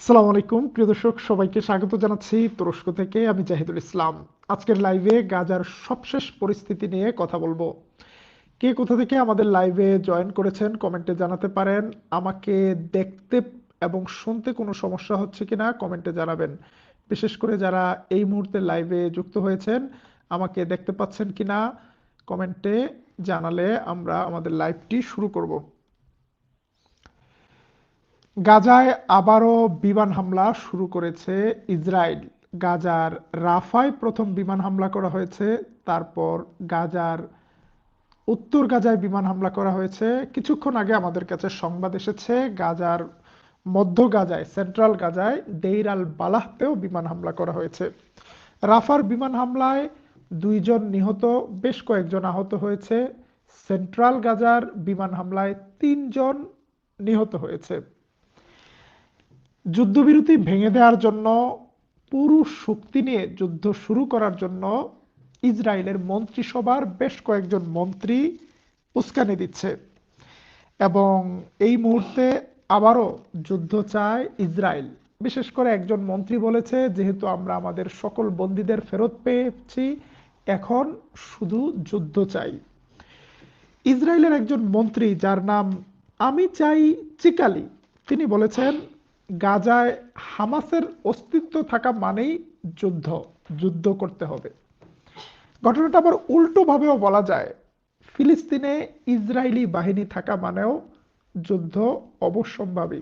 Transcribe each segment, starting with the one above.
আসসালামু আলাইকুম। প্রিয় দর্শক, সবাইকে স্বাগত জানাচ্ছি তুরস্ক থেকে। আমি জাহিদুল ইসলাম। আজকের লাইভে গাজার সবশেষ পরিস্থিতি নিয়ে কথা বলব। কে কোথা থেকে আমাদের লাইভে জয়েন করেছেন কমেন্টে জানাতে পারেন। আমাকে দেখতে এবং শুনতে কোনো সমস্যা হচ্ছে কিনা কমেন্টে জানাবেন। বিশেষ করে যারা এই মুহূর্তে লাইভে যুক্ত হয়েছেন, আমাকে দেখতে পাচ্ছেন কিনা কমেন্টে জানালে আমরা আমাদের লাইভটি শুরু করব। গাজায় আবারও বিমান হামলা শুরু করেছে ইসরায়েল। গাজার রাফায় প্রথম বিমান হামলা করা হয়েছে, তারপর গাজার উত্তর গাজায় বিমান হামলা করা হয়েছে। কিছুক্ষণ আগে আমাদের কাছে সংবাদ এসেছে, গাজার মধ্য গাজায়, সেন্ট্রাল গাজায় দেইর আল বালাহতেও বিমান হামলা করা হয়েছে। রাফার বিমান হামলায় দুইজন নিহত, বেশ কয়েকজন আহত হয়েছে। সেন্ট্রাল গাজার বিমান হামলায় তিনজন নিহত হয়েছে। যুদ্ধবিরতি ভেঙে দেওয়ার জন্য, পুরো শক্তি নিয়ে যুদ্ধ শুরু করার জন্য ইসরায়েলের মন্ত্রিসভার বেশ কয়েকজন মন্ত্রী উস্কানি দিচ্ছে। এবং এই মুহূর্তে আবারও যুদ্ধ চায় ইসরায়েল। বিশেষ করে একজন মন্ত্রী বলেছে, যেহেতু আমরা আমাদের সকল বন্দীদের ফেরত পেয়েছি, এখন শুধু যুদ্ধ চাই। ইসরায়েলের একজন মন্ত্রী, যার নাম আমি চাই চিকালি, তিনি বলেছেন গাজায় হামাসের অস্তিত্ব থাকা মানেই যুদ্ধ যুদ্ধ করতে হবে। ঘটনাটা আবার উল্টোভাবেও বলা যায়। ফিলিস্তিনে ইসরায়েলি বাহিনী থাকা মানেও যুদ্ধ অবশ্যম্ভাবী।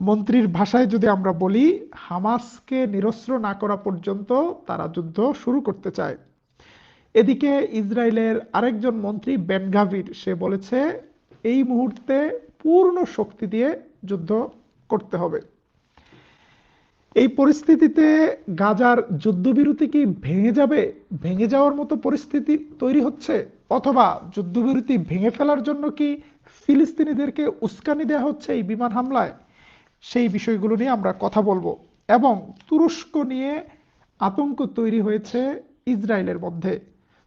মন্ত্রীর ভাষায় যদি আমরা বলি, হামাসকে নিরস্ত্র না করা পর্যন্ত তারা যুদ্ধ শুরু করতে চায়। এদিকে ইসরায়েলের আরেকজন মন্ত্রী বেনগাভির, সে বলেছে, এই মুহূর্তে পূর্ণ শক্তি দিয়ে যুদ্ধ করতে হবে। এই পরিস্থিতিতে গাজার যুদ্ধবিরতি কি ভেঙে যাবে? ভেঙে যাওয়ার মতো পরিস্থিতি তৈরি হচ্ছে? অথবা যুদ্ধবিরতি ভেঙে ফেলার জন্য কি ফিলিস্তিনিদেরকে উস্কানি দেওয়া হচ্ছে এই বিমান হামলায়? সেই বিষয়গুলো নিয়ে আমরা কথা বলব। এবং তুরস্ক নিয়ে আতঙ্ক তৈরি হয়েছে ইসরায়েলের মধ্যে।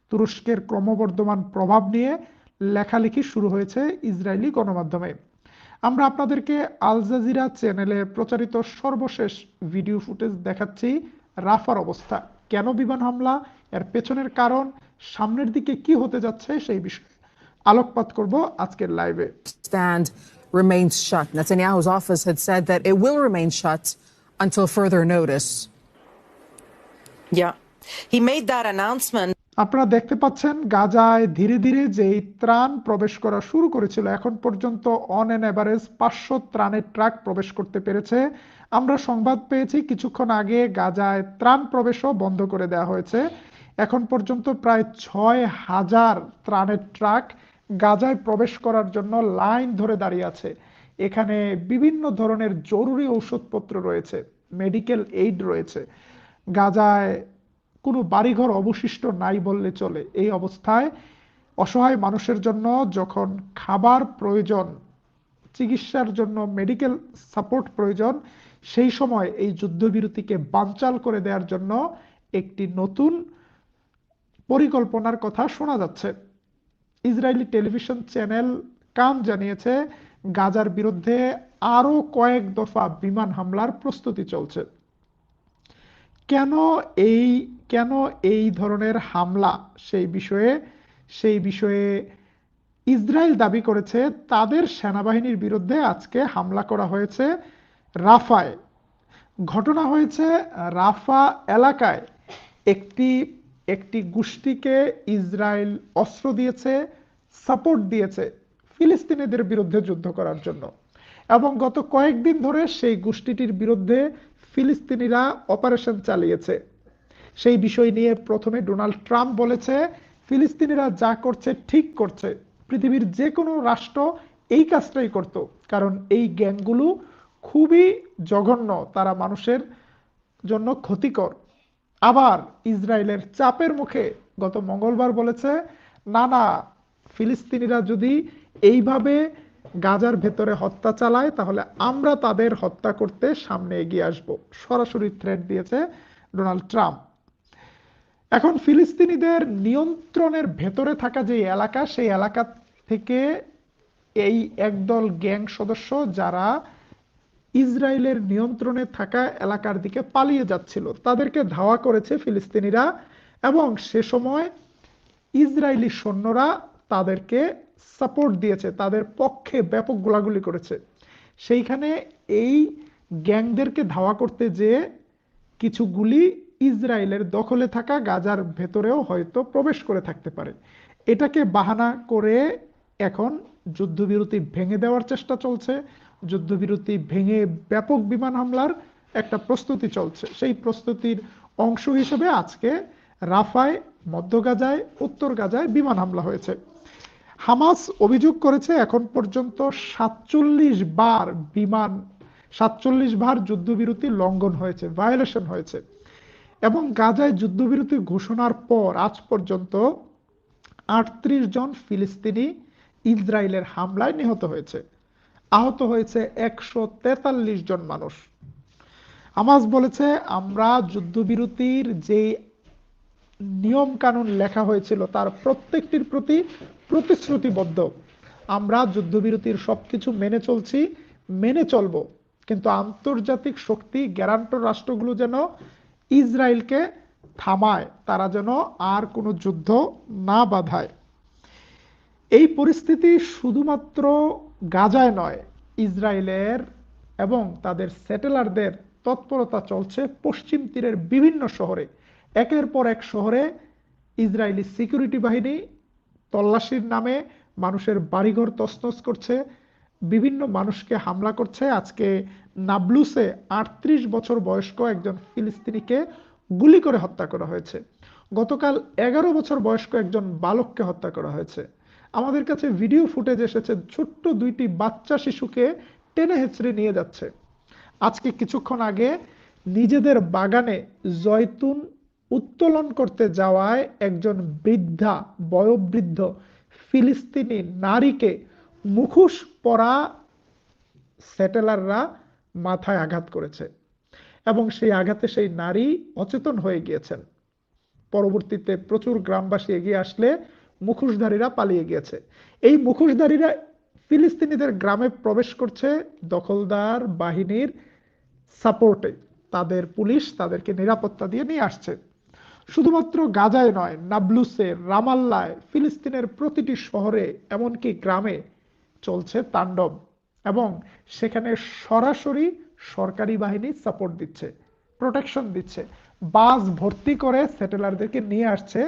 তুরস্কের ক্রমবর্ধমান প্রভাব নিয়ে লেখালেখি শুরু হয়েছে ইসরায়েলি গণমাধ্যমে। আমরা আপনাদেরকে আল জাজিরা চ্যানেলে প্রচারিত সর্বশেষ ভিডিও ফুটেজ দেখাচ্ছি রাফার অবস্থা। কেন বিমান হামলা? এর পেছনের কারণ? সামনের দিকে কি হতে যাচ্ছে? সেই বিষয়ে আলোকপাত করব আজকের লাইভে। Stand remains shut Netanyahu's office had said that it will remain shut until further notice yeah he made that announcement আপনারা দেখতে পাচ্ছেন গাজায় ধীরে ধীরে যেই ত্রাণ প্রবেশ করা শুরু করেছিল, এখন পর্যন্ত অন এন এভারেজ পাঁচশো ত্রাণের ট্রাক প্রবেশ করতে পেরেছে। আমরা সংবাদ পেয়েছি, কিছুক্ষণ আগে গাজায় ত্রাণ প্রবেশও বন্ধ করে দেওয়া হয়েছে। এখন পর্যন্ত প্রায় ছয় হাজার ত্রাণের ট্রাক গাজায় প্রবেশ করার জন্য লাইন ধরে দাঁড়িয়ে আছে। এখানে বিভিন্ন ধরনের জরুরি ঔষধপত্র রয়েছে, মেডিকেল এইড রয়েছে। গাজায় কোনো বাড়িঘর অবশিষ্ট নাই বললে চলে। এই অবস্থায় অসহায় মানুষের জন্য যখন খাবার প্রয়োজন, চিকিৎসার জন্য মেডিকেল সাপোর্ট প্রয়োজন, সেই সময় এই যুদ্ধবিরতিকে বানচাল করে দেওয়ার জন্য একটি নতুন পরিকল্পনার কথা শোনা যাচ্ছে। ইসরায়েলি টেলিভিশন চ্যানেল কান জানিয়েছে, গাজার বিরুদ্ধে আরও কয়েক দফা বিমান হামলার প্রস্তুতি চলছে। কেন এই কেন এই ধরনের হামলা সেই বিষয়ে সেই বিষয়ে ইসরায়েল দাবি করেছে, তাদের সেনাবাহিনীর বিরুদ্ধে আজকে হামলা করা হয়েছে রাফায়। ঘটনা হয়েছে রাফা এলাকায়। একটি একটি গোষ্ঠীকে ইসরায়েল অস্ত্র দিয়েছে, সাপোর্ট দিয়েছে ফিলিস্তিনিদের বিরুদ্ধে যুদ্ধ করার জন্য। এবং গত কয়েকদিন ধরে সেই গোষ্ঠীটির বিরুদ্ধে ফিলিস্তিনিরা অপারেশন চালিয়েছে। সেই বিষয় নিয়ে প্রথমে ডোনাল্ড ট্রাম্প বলেছে, ফিলিস্তিনিরা যা করছে ঠিক করছে। পৃথিবীর যে কোনো রাষ্ট্র এই কাজটাই করত, কারণ এই গ্যাংগুলো খুবই জঘন্য, তারা মানুষের জন্য ক্ষতিকর। আবার ইসরায়েলের চাপের মুখে গত মঙ্গলবার বলেছে, না না, ফিলিস্তিনিরা যদি এইভাবে গাজার ভেতরে হত্যা চালায়, তাহলে আমরা তাদের হত্যা করতে সামনে এগিয়ে আসব। সরাসরি থ্রেট দিয়েছে ডোনাল্ড ট্রাম্প। এখন ফিলিস্তিনিদের নিয়ন্ত্রণের ভেতরে থাকা যে এলাকা, সেই এলাকা থেকে এই একদল গ্যাং সদস্য যারা ইসরায়েলের নিয়ন্ত্রণে থাকা এলাকার দিকে পালিয়ে যাচ্ছিল, তাদেরকে ধাওয়া করেছে ফিলিস্তিনিরা এবং সে সময় ইসরায়েলি সৈন্যরা তাদেরকে সাপোর্ট দিয়েছে, তাদের পক্ষে ব্যাপক গোলাগুলি করেছে। সেইখানে এই গ্যাংদেরকে ধাওয়া করতে যেয়ে কিছু গুলি ইসরায়েলের দখলে থাকা গাজার ভেতরেও হয়তো প্রবেশ করে থাকতে পারে। এটাকে বাহানা করে এখন যুদ্ধবিরতি ভেঙে দেওয়ার চেষ্টা চলছে। যুদ্ধবিরতি ভেঙে ব্যাপক বিমান হামলার একটা প্রস্তুতি চলছে। সেই প্রস্তুতির অংশ হিসেবে আজকে রাফায়, মধ্য গাজায়, উত্তর গাজায় বিমান হামলা হয়েছে। হামাস অভিযোগ করেছে এখন পর্যন্ত সাতচল্লিশ বার বিমান, সাতচল্লিশ বার যুদ্ধবিরতি লঙ্ঘন হয়েছে ভায়োলেশন হয়েছে। এবং গাজায় যুদ্ধবিরতি ঘোষণার পর আজ পর্যন্ত আটত্রিশ জন ফিলিস্তিনি ইসরায়েলের হামলায় নিহত হয়েছে। আহত হয়েছে একশো তেতাল্লিশ জন মানুষ। হামাস বলেছে, আমরা যুদ্ধবিরতির যে নিয়ম কানুন লেখা হয়েছিল, তার প্রত্যেকটির প্রতি প্রতিশ্রুতিবদ্ধ। আমরা যুদ্ধবিরতির সবকিছু মেনে চলছি, মেনে চলব। কিন্তু আন্তর্জাতিক শক্তি গ্যারান্টর রাষ্ট্রগুলো যেন ইসরায়েলকে থামায়, তারা যেন আর কোনো যুদ্ধ না বাধায়। এই পরিস্থিতি শুধুমাত্র গাজায় নয়, ইসরায়েলের এবং তাদের স্যাটেলারদের তৎপরতা চলছে পশ্চিম তীরের বিভিন্ন শহরে। একের পর এক শহরে ইসরায়েলি সিকিউরিটি বাহিনী তল্লাশির নামে মানুষের বাড়িঘর তছনছ করছে, বিভিন্ন মানুষকে হামলা করছে। আজকে নাবলুসে আটত্রিশ বছর বয়স্ক একজন ফিলিস্তিনিকে গুলি করে হত্যা করা হয়েছে। গতকাল এগারো বছর বয়স্ক একজন বালককে হত্যা করা হয়েছে। আমাদের কাছে ভিডিও ফুটেজ এসেছে, ছোট্ট দুইটি বাচ্চা শিশুকে টেনে হেঁচড়ে নিয়ে যাচ্ছে। আজকে কিছুক্ষণ আগে নিজেদের বাগানে জয়তুন উত্তোলন করতে যাওয়ায় একজন বৃদ্ধা, বয়োবৃদ্ধ ফিলিস্তিনি নারীকে মুখোশ পরা সেটেলাররা মাথায় আঘাত করেছে এবং সেই আঘাতে সেই নারী অচেতন হয়ে গিয়েছেন। পরবর্তীতে প্রচুর গ্রামবাসী এগিয়ে আসলে মুখোশধারীরা পালিয়ে গিয়েছে। এই মুখোশধারীরা ফিলিস্তিনিদের গ্রামে প্রবেশ করছে দখলদার বাহিনীর সাপোর্টে। তাদের পুলিশ তাদেরকে নিরাপত্তা দিয়ে নিয়ে আসছে। শুধুমাত্র গাজায় নয়, নাবলুসে, রামাল্লায়, ফিলিস্তিনের প্রতিটি শহরে, এমনকি গ্রামে চলছে তাণ্ডব এবং সেখানে সরাসরি সরকারি বাহিনী সাপোর্ট দিচ্ছে প্রোটেকশন দিচ্ছে। বাস ভর্তি করে সেটেলারদেরকে নিয়ে আসছে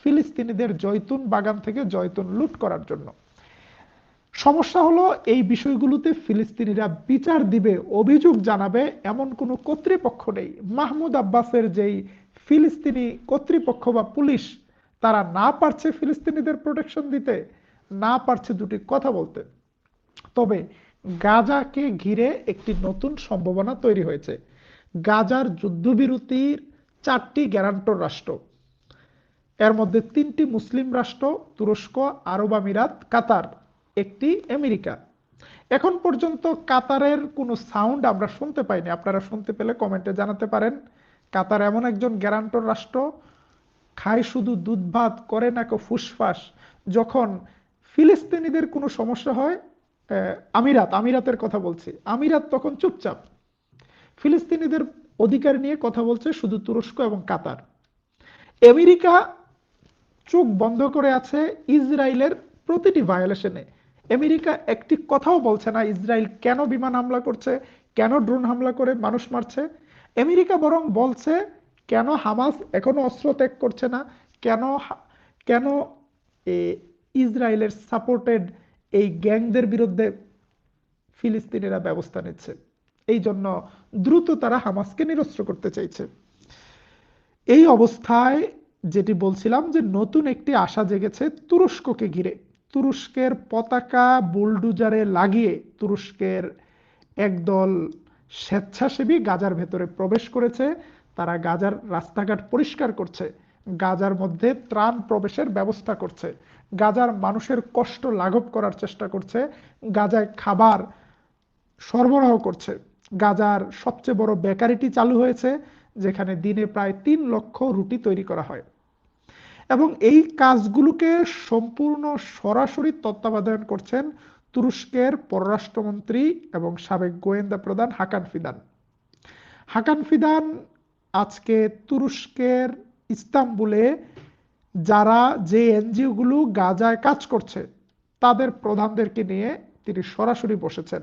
ফিলিস্তিনিদের জৈতুন বাগান থেকে জৈতুন লুট করার জন্য। সমস্যা হলো এই বিষয়গুলোতে ফিলিস্তিনিরা বিচার দিবে, অভিযোগ জানাবে, এমন কোনো কর্তৃপক্ষ নেই। মাহমুদ আব্বাসের যেই ফিলিস্তিনি কর্তৃপক্ষ বা পুলিশ তারা না পারছে ফিলিস্তিনিদের প্রোটেকশন দিতে, না পারছে দুটি কথা বলতে। তবে গাজাকে ঘিরে একটি নতুন সম্ভাবনা তৈরি হয়েছে। গাজার যুদ্ধবিরতির চারটি গ্যারান্টর রাষ্ট্র। এর মধ্যে তিনটি মুসলিম রাষ্ট্র, তুরস্ক, আরব আমিরাত, কাতার, একটি আমেরিকা। এখন পর্যন্ত কাতারের কোনো সাউন্ড আমরা শুনতে পাইনি। আপনারা শুনতে পেলে কমেন্টে জানাতে পারেন। কাতার এমন একজন গ্যারান্টর রাষ্ট্র, খায় শুধু দুধ ভাত, করে না কেউ ফুসফাস। যখন ফিলিস্তিনিদের কোনো সমস্যা হয় আমিরাত, আমিরাতের কথা বলছি। আমিরাত তখন চুপচাপ। ফিলিস্তিনিদের অধিকার নিয়ে কথা বলছে শুধু তুরস্ক এবং কাতার। আমেরিকা চোখ বন্ধ করে আছে ইসরায়েলের প্রতিটি ভায়োলেশনে আমেরিকা একটি কথাও বলছে না, ইসরায়েল কেন বিমান হামলা করছে, কেন ড্রোন হামলা করে মানুষ মারছে। আমেরিকা বরং বলছে, কেন হামাস এখনও অস্ত্র ত্যাগ করছে না? কেন কেন ইসরায়েলের সাপোর্টেড এই গ্যাংদের বিরুদ্ধে ফিলিস্তিনিরা ব্যবস্থা নিচ্ছে? এই জন্য দ্রুত তারা হামাসকে নিরস্ত্র করতে চাইছে। এই অবস্থায় যেটি বলছিলাম যে নতুন একটি আশা জেগেছে তুরস্ককে ঘিরে। তুরস্কের পতাকা বুলডুজারে লাগিয়ে তুরস্কের একদল স্বেচ্ছাসেবী গাজার ভেতরে প্রবেশ করেছে, তারা গাজার রাস্তাঘাট পরিষ্কার করছে, গাজার মধ্যে ত্রাণ প্রবেশের ব্যবস্থা করছে, গাজার মানুষের কষ্ট লাঘব করার চেষ্টা করছে, গাজায় খাবার সরবরাহ করছে। গাজার সবচেয়ে বড় বেকারিটি চালু হয়েছে, যেখানে দিনে প্রায় তিন লক্ষ রুটি তৈরি করা হয়। এবং এই কাজগুলোকে সম্পূর্ণ সরাসরি তত্ত্বাবধান করছেন তুরস্কের পররাষ্ট্রমন্ত্রী এবং সাবেক গোয়েন্দা প্রধান হাকান ফিদান। হাকান ফিদান আজকে তুরস্কের ইস্তাম্বুলে, যারা যে এনজিওগুলো গাজায় কাজ করছে, তাদের প্রধানদেরকে নিয়ে তিনি সরাসরি বসেছেন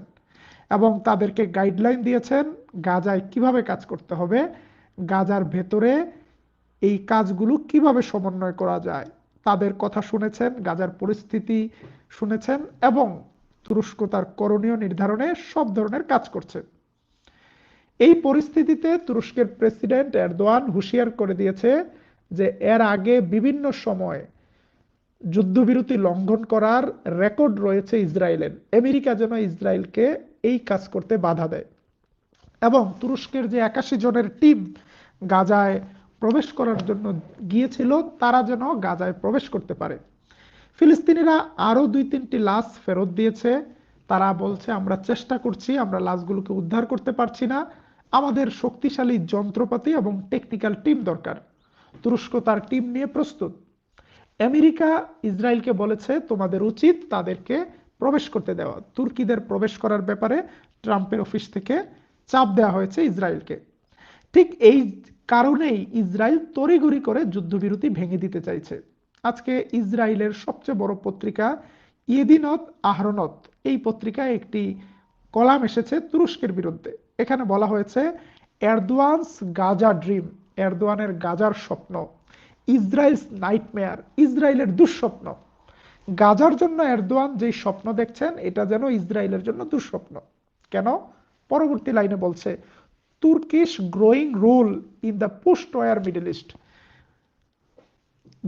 এবং তাদেরকে গাইডলাইন দিয়েছেন গাজায় কীভাবে কাজ করতে হবে, গাজার ভেতরে এই কাজগুলো কীভাবে সমন্বয় করা যায়, তাদের কথা শুনেছেন, গাজার পরিস্থিতি শুনেছেন এবং তুরস্ক তার করণীয় নির্ধারণে সব ধরনের কাজ করছে। এই পরিস্থিতিতে তুরস্কের প্রেসিডেন্ট এরদোয়ান হুঁশিয়ার করে দিয়েছে যে এর আগে বিভিন্ন সময় যুদ্ধবিরতি লঙ্ঘন করার রেকর্ড রয়েছে ইসরায়েলের। আমেরিকা যেন ইসরায়েলকে এই কাজ করতে বাধা দেয় এবং তুরস্কের যে একাশি জনের টিম গাজায় প্রবেশ করার জন্য গিয়েছিল, তারা যেন গাজায় প্রবেশ করতে পারে। ফিলিস্তিনিরা আরও দুই তিনটি লাশ ফেরত দিয়েছে। তারা বলছে, আমরা চেষ্টা করছি, আমরা লাশগুলোকে উদ্ধার করতে পারছি না। আমাদের শক্তিশালী যন্ত্রপাতি এবং টেকনিক্যাল টিম দরকার। তুরস্ক তার টিম নিয়ে প্রস্তুত। আমেরিকা ইসরায়েলকে বলেছে, তোমাদের উচিত তাদেরকে প্রবেশ করতে দেওয়া। তুর্কিদের প্রবেশ করার ব্যাপারে ট্রাম্পের অফিস থেকে চাপ দেওয়া হয়েছে ইসরায়েলকে। ঠিক এই কারণেই ইসরায়েল তড়িঘড়ি করে যুদ্ধবিরতি ভেঙে দিতে চাইছে। আজকে ইসরায়েলের সবচেয়ে বড় পত্রিকা ইয়েদিনত আহরনত এই পত্রিকায় একটি কলাম এসেছে তুরস্কের বিরুদ্ধে। এখানে বলা হয়েছে, এরদোয়ানস গাজা ড্রিম, এরদোয়ানের গাজার স্বপ্ন, ইসরায়েলস নাইটমেয়ার, ইসরায়েলের দুঃস্বপ্ন। গাজার জন্য এরদোয়ান যেই স্বপ্ন দেখছেন, এটা যেন ইসরায়েলের জন্য দুঃস্বপ্ন। কেন? পরবর্তী লাইনে বলছে, Turkish growing role in the post war Middle East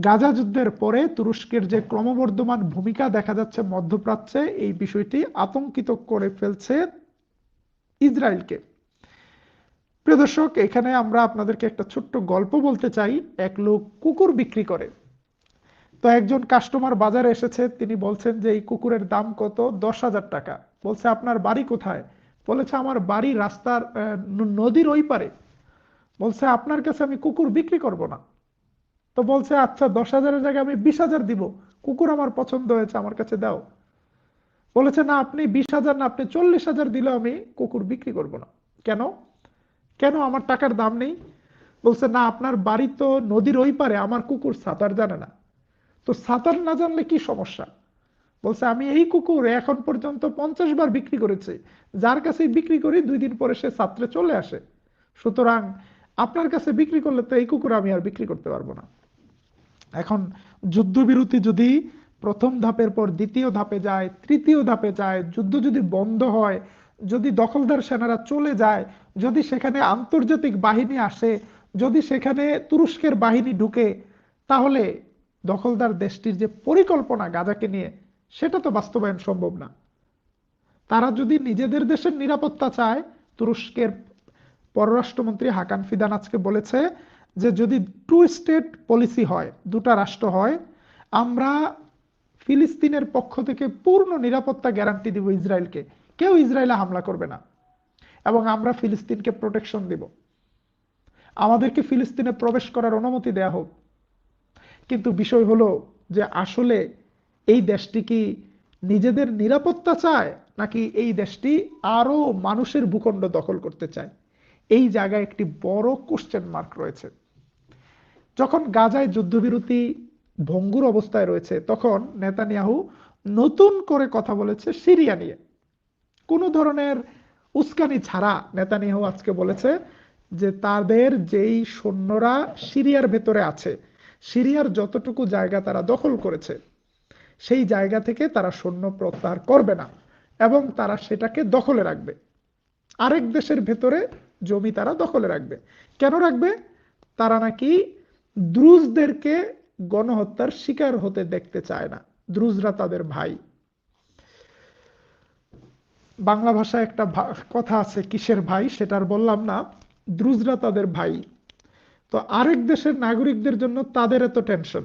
Gaza যুদ্ধের পরে তুরস্কের যে ক্রমবর্ধমান ভূমিকা দেখা যাচ্ছে মধ্যপ্রাচ্যে, এই বিষয়টি আতঙ্কিত করে ফেলছে ইসরায়েলকে। প্রিয় দর্শক, এখানে আমরা আপনাদেরকে একটা ছোট্ট গল্প বলতে চাই। এক লোক কুকুর বিক্রি করে। তো একজন কাস্টমার বাজারে এসেছে, তিনি বলছেন যে এই কুকুরের দাম কত? দশ হাজার টাকা। বলছে, আপনার বাড়ি কোথায়? বলেছে, আমার বাড়ি রাস্তার নদীর ওই পারে। বলছে, আপনার কাছে আমি কুকুর বিক্রি করব না। তো বলছে আচ্ছা দশ হাজারের জায়গায় আমি বিশ হাজার দিব। কুকুর আমার পছন্দ হয়েছে, আমার কাছে দাও। বলেছে, না, আপনি বিশ হাজার না, আপনি চল্লিশ হাজার দিলেও আমি কুকুর বিক্রি করব না। কেন? কেন আমার টাকার দাম নেই? বলছে, না, আপনার বাড়ি তো নদীর ওই পারে, আমার কুকুর সাঁতার জানে না। তো সাঁতার না জানলে কি সমস্যা? বলছে, আমি এই কুকুর এখন পর্যন্ত পঞ্চাশ বার বিক্রি করেছি। যার কাছে বিক্রি করি, দুই দিন পরে সে ছাত্রে চলে আসে। সুতরাং আপনার কাছে বিক্রি করলে তো এই কুকুর আমি আর বিক্রি করতে পারব না। এখন যুদ্ধবিরতি যদি প্রথম ধাপের পর দ্বিতীয় ধাপে যায়, তৃতীয় ধাপে যায়, যুদ্ধ যদি বন্ধ হয়, যদি দখলদার সেনারা চলে যায়, যদি সেখানে আন্তর্জাতিক বাহিনী আসে, যদি সেখানে তুরস্কের বাহিনী ঢুকে, তাহলে দখলদার দেশটির যে পরিকল্পনা গাজাকে নিয়ে, সেটা তো বাস্তবায়ন সম্ভব না। তারা যদি নিজেদের দেশের নিরাপত্তা চায়, তুরস্কের পররাষ্ট্রমন্ত্রী হাকান ফিদান আজকে বলেছে যে যদি টু স্টেট পলিসি হয়, দুটা রাষ্ট্র হয়, আমরা ফিলিস্তিনের পক্ষ থেকে পূর্ণ নিরাপত্তা গ্যারান্টি দিব ইসরায়েলকে। কেউ ইসরায়েলে হামলা করবে না। এবং আমরা ফিলিস্তিনকে প্রোটেকশন দিব। আমাদেরকে ফিলিস্তিনে প্রবেশ করার অনুমতি দেয়া হোক। কিন্তু বিষয় হলো যে আসলে এই দেশটি কি নিজেদের নিরাপত্তা চায়, নাকি এই দেশটি আরও মানুষের ভূখণ্ড দখল করতে চায়? এই জায়গায় একটি বড় কোশ্চেন মার্ক রয়েছে। যখন গাজায় যুদ্ধবিরতি ভঙ্গুর অবস্থায় রয়েছে, তখন নেতানিয়াহু নতুন করে কথা বলেছে সিরিয়া নিয়ে। কোনো ধরনের উস্কানি ছাড়া নেতানিয়াহু আজকে বলেছে যে তাদের যেই সৈন্যরা সিরিয়ার ভেতরে আছে, সিরিয়ার যতটুকু জায়গা তারা দখল করেছে, সেই জায়গা থেকে তারা সৈন্য প্রত্যাহার করবে না এবং তারা সেটাকে দখলে রাখবে। আরেক দেশের ভেতরে জমি তারা দখলে রাখবে। কেন রাখবে? তারা নাকি দ্রুজদেরকে গণহত্যার শিকার হতে দেখতে চায় না। দ্রুজরা তাদের ভাই। বাংলা ভাষায় একটা কথা আছে, কিসের ভাই? সেটার বললাম না। দ্রুজরা তাদের ভাই। তো আরেক দেশের নাগরিকদের জন্য তাদের এত টেনশন।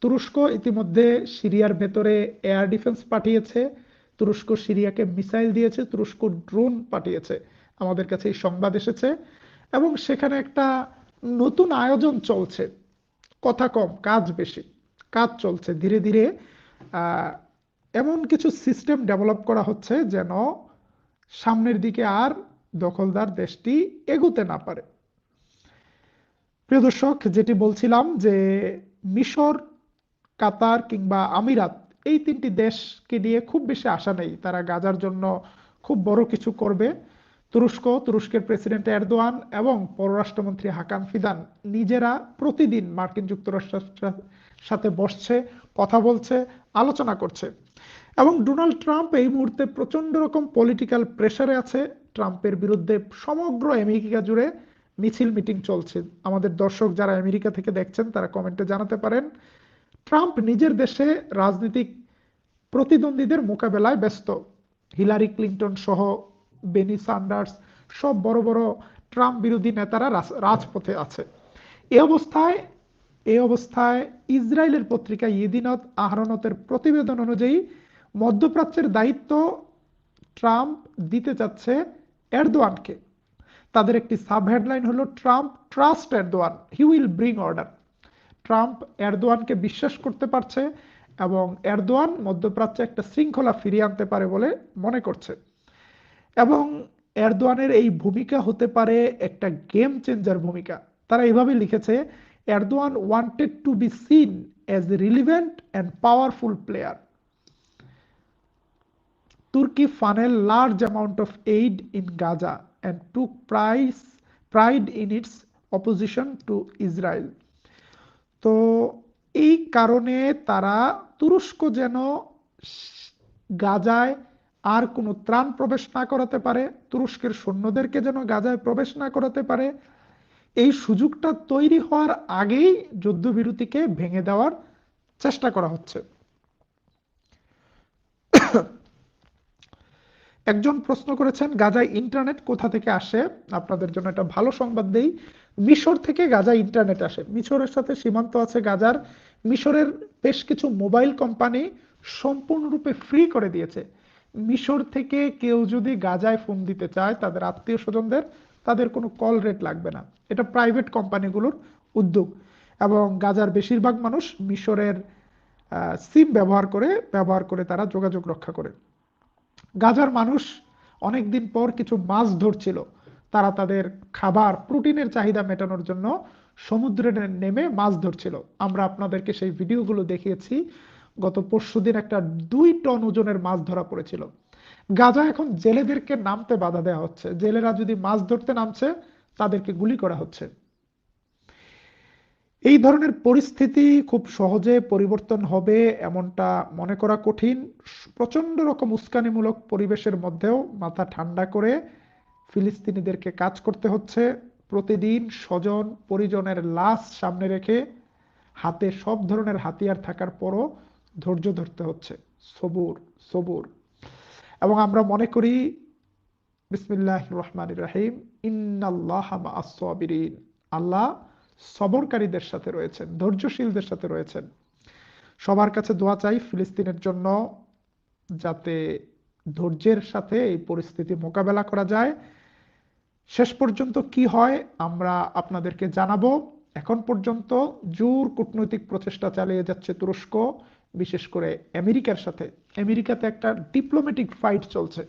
তুরস্ক ইতিমধ্যে সিরিয়ার ভেতরে এয়ার ডিফেন্স পাঠিয়েছে। তুরস্ক সিরিয়াকে মিসাইল দিয়েছে, তুরস্ক ড্রোন পাঠিয়েছে। আমাদের কাছে এই সংবাদ এসেছে। এবং সেখানে একটা নতুন আয়োজন চলছে। কথা কম, কাজ বেশি। কাজ চলছে। ধীরে ধীরে এমন কিছু সিস্টেম ডেভেলপ করা হচ্ছে যেন সামনের দিকে আর দখলদার দেশটি এগুতে না পারে। প্রিয় দর্শক, যেটি বলছিলাম যে মিশর, কাতার কিংবা আমিরাত, এই তিনটি দেশকে নিয়ে খুব বেশি আশা নেই। তারা গাজার জন্য খুব বড় কিছু করবে। তুরস্ক, তুরস্কের প্রেসিডেন্ট এরদোয়ান এবং পররাষ্ট্রমন্ত্রী হাকান ফিদান নিজেরা প্রতিদিন মার্কিন যুক্তরাষ্ট্রের সাথে বসছে, কথা বলছে, আলোচনা করছে। এবং ডোনাল্ড ট্রাম্প এই মুহূর্তে প্রচণ্ড রকম পলিটিক্যাল প্রেসারে আছে। ট্রাম্পের বিরুদ্ধে সমগ্র আমেরিকা জুড়ে মিছিল মিটিং চলছে। আমাদের দর্শক যারা আমেরিকা থেকে দেখছেন, তারা কমেন্টে জানাতে পারেন, ট্রাম্প নিজের দেশে রাজনৈতিক প্রতিদ্বন্দ্বীদের মোকাবেলায় ব্যস্ত। হিলারি ক্লিন্টন সহ বেনি সান্ডার্স সব বড় বড় ট্রাম্প বিরোধী নেতারা রাজ- রাজপথে আছে। এ অবস্থায় এই অবস্থায় ইসরায়েলের পত্রিকা ইদিনত আহরনতের প্রতিবেদন অনুযায়ী মধ্যপ্রাচ্যের দায়িত্ব ট্রাম্প দিতে চাচ্ছে এরদোয়ানকে তাদের একটি সাব হেডলাইন হলো Trump trust Erdogan he will bring order Trump এরদোয়ানকে বিশ্বাস করতে পারছে এবং এরদোয়ান মধ্যপ্রাচ্যে একটা শৃঙ্খলা ফিরিয়ে আনতে পারে বলে মনে করছে। এবং এরদোয়ানের এই ভূমিকা হতে পারে একটা গেম চেঞ্জার ভূমিকা তারা এভাবে লিখেছে Erdogan wanted to be seen as a relevant and powerful player Turkey funneled large amount of aid in Gaza and took price, pride in its opposition to Israel. তো এই কারণে তারা তুরস্ক যেন গাজায় আর কোনো ত্রাণ প্রবেশ না করাতে পারে, তুরস্কের সৈন্যদেরকে যেন গাজায় প্রবেশ না করাতে পারে, এই সুযোগটা তৈরি হওয়ার আগেই যুদ্ধবিরতিকে ভেঙে দেওয়ার চেষ্টা করা হচ্ছে। একজন প্রশ্ন করেছেন, গাজায় ইন্টারনেট কোথা থেকে আসে? আপনাদের জন্য একটা ভালো সংবাদ দেই। মিশর থেকে গাজায় ইন্টারনেট আসে। মিশরের সাথে সীমান্ত আছে গাজার। মিশরের বেশ কিছু মোবাইল কোম্পানি সম্পূর্ণরূপে ফ্রি করে দিয়েছে। মিশর থেকে কেউ যদি গাজায় ফোন দিতে চায়, তাদের আত্মীয় স্বজনদের, তাদের কোনো কল রেট লাগবে না। এটা প্রাইভেট কোম্পানিগুলোর উদ্যোগ। এবং গাজার বেশিরভাগ মানুষ মিশরের সিম ব্যবহার করে ব্যবহার করে তারা যোগাযোগ রক্ষা করে। গাজার মানুষ অনেকদিন পর কিছু মাছ ধরছিল। তারা তাদের খাবার, প্রোটিনের চাহিদা মেটানোর জন্য সমুদ্রে নেমে মাছ ধরছিল। আমরা আপনাদেরকে সেই ভিডিওগুলো দেখিয়েছি। গত পরশুদিন একটা দুই টন ওজনের মাছ ধরা পড়েছিল। গাজা এখন জেলেদেরকে নামতে বাধা দেওয়া হচ্ছে। জেলেরা যদি মাছ ধরতে নামছে, তাদেরকে গুলি করা হচ্ছে। এই ধরনের পরিস্থিতি খুব সহজে পরিবর্তন হবে এমনটা মনে করা কঠিন। প্রচণ্ড রকম উস্কানিমূলক পরিবেশের মধ্যেও মাথা ঠান্ডা করে ফিলিস্তিনিদেরকে কাজ করতে হচ্ছে। প্রতিদিন স্বজন, পরিজনের লাশ সামনে রেখে হাতে সব ধরনের হাতিয়ার থাকার পরও ধৈর্য ধরতে হচ্ছে। সবুর সবুর। এবং আমরা মনে করি বিসমিল্লাহ রহমান রাহিম, ইন্নাল্লাহ আল্লাহ সবরকারীদের সাথে রয়েছেন, ধৈর্যশীলদের সাথে রয়েছেন। সবার কাছে দোয়া চাই ফিলিস্তিনের জন্য, যাতে ধৈর্যের সাথে এই পরিস্থিতি মোকাবেলা করা যায়। শেষ পর্যন্ত কি হয়, আমরা আপনাদেরকে জানাব। এখন পর্যন্ত জোর কূটনৈতিক প্রচেষ্টা চালিয়ে যাচ্ছে তুরস্ক। বিশেষ করে আমেরিকার সাথে। আমেরিকাতে একটা ডিপ্লোম্যাটিক ফাইট চলছে।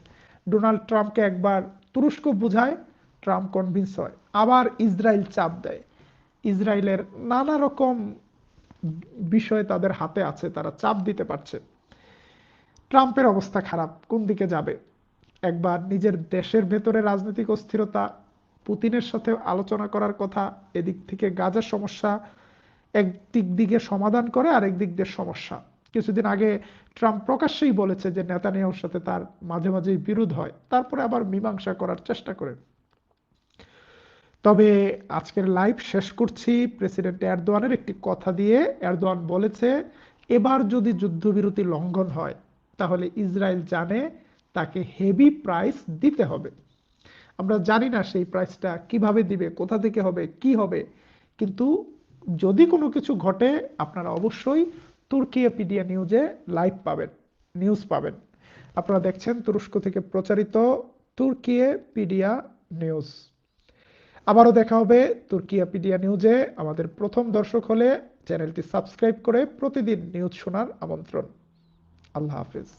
ডোনাল্ড ট্রাম্পকে একবার তুরস্ক বোঝায় ট্রাম্প কনভিন্স হয়। আবার ইসরায়েল চাপ দেয়। ইসরায়েলের নানা রকম বিষয় তাদের হাতে আছে, তারা চাপ দিতে পারছে। ট্রাম্পের অবস্থা খারাপ, কোন দিকে যাবে? একবার নিজের দেশের ভেতরে রাজনৈতিক অস্থিরতা, পুতিনের সাথে আলোচনা করার কথা, এদিক থেকে গাজার সমস্যা, একদিক দিকে সমাধান করে আর একদিক দিয়ে সমস্যা। কিছুদিন আগে ট্রাম্প প্রকাশ্যেই বলেছে যে নেতানিয়াহুর সাথে তার মাঝে মাঝেই বিরোধ হয়। তারপরে আবার মীমাংসা করার চেষ্টা করে তবে আজকের লাইভ শেষ করছি। প্রেসিডেন্ট এরদোয়ানের একটি কথা দিয়ে এরদোয়ান বলেছে, এবার যদি যুদ্ধবিরতি লঙ্ঘন হয়, তাহলে ইসরায়েল জানে তাকে হেভি প্রাইস দিতে হবে। আমরা জানি না সেই প্রাইসটা কীভাবে দিবে, কোথা থেকে হবে, কি হবে। কিন্তু যদি কোনো কিছু ঘটে, আপনারা অবশ্যই তুর্কি এপিডিয়া নিউজে লাইভ পাবেন, নিউজ পাবেন। আপনারা দেখছেন তুরস্ক থেকে প্রচারিত তুর্কিপিডিয়া নিউজ। আবারও দেখা হবে তুর্কিয়া পিডিয়া নিউজে। আমাদের প্রথম দর্শক হলে চ্যানেলটি সাবস্ক্রাইব করে প্রতিদিন নিউজ শোনার আমন্ত্রণ। আল্লাহ হাফিজ।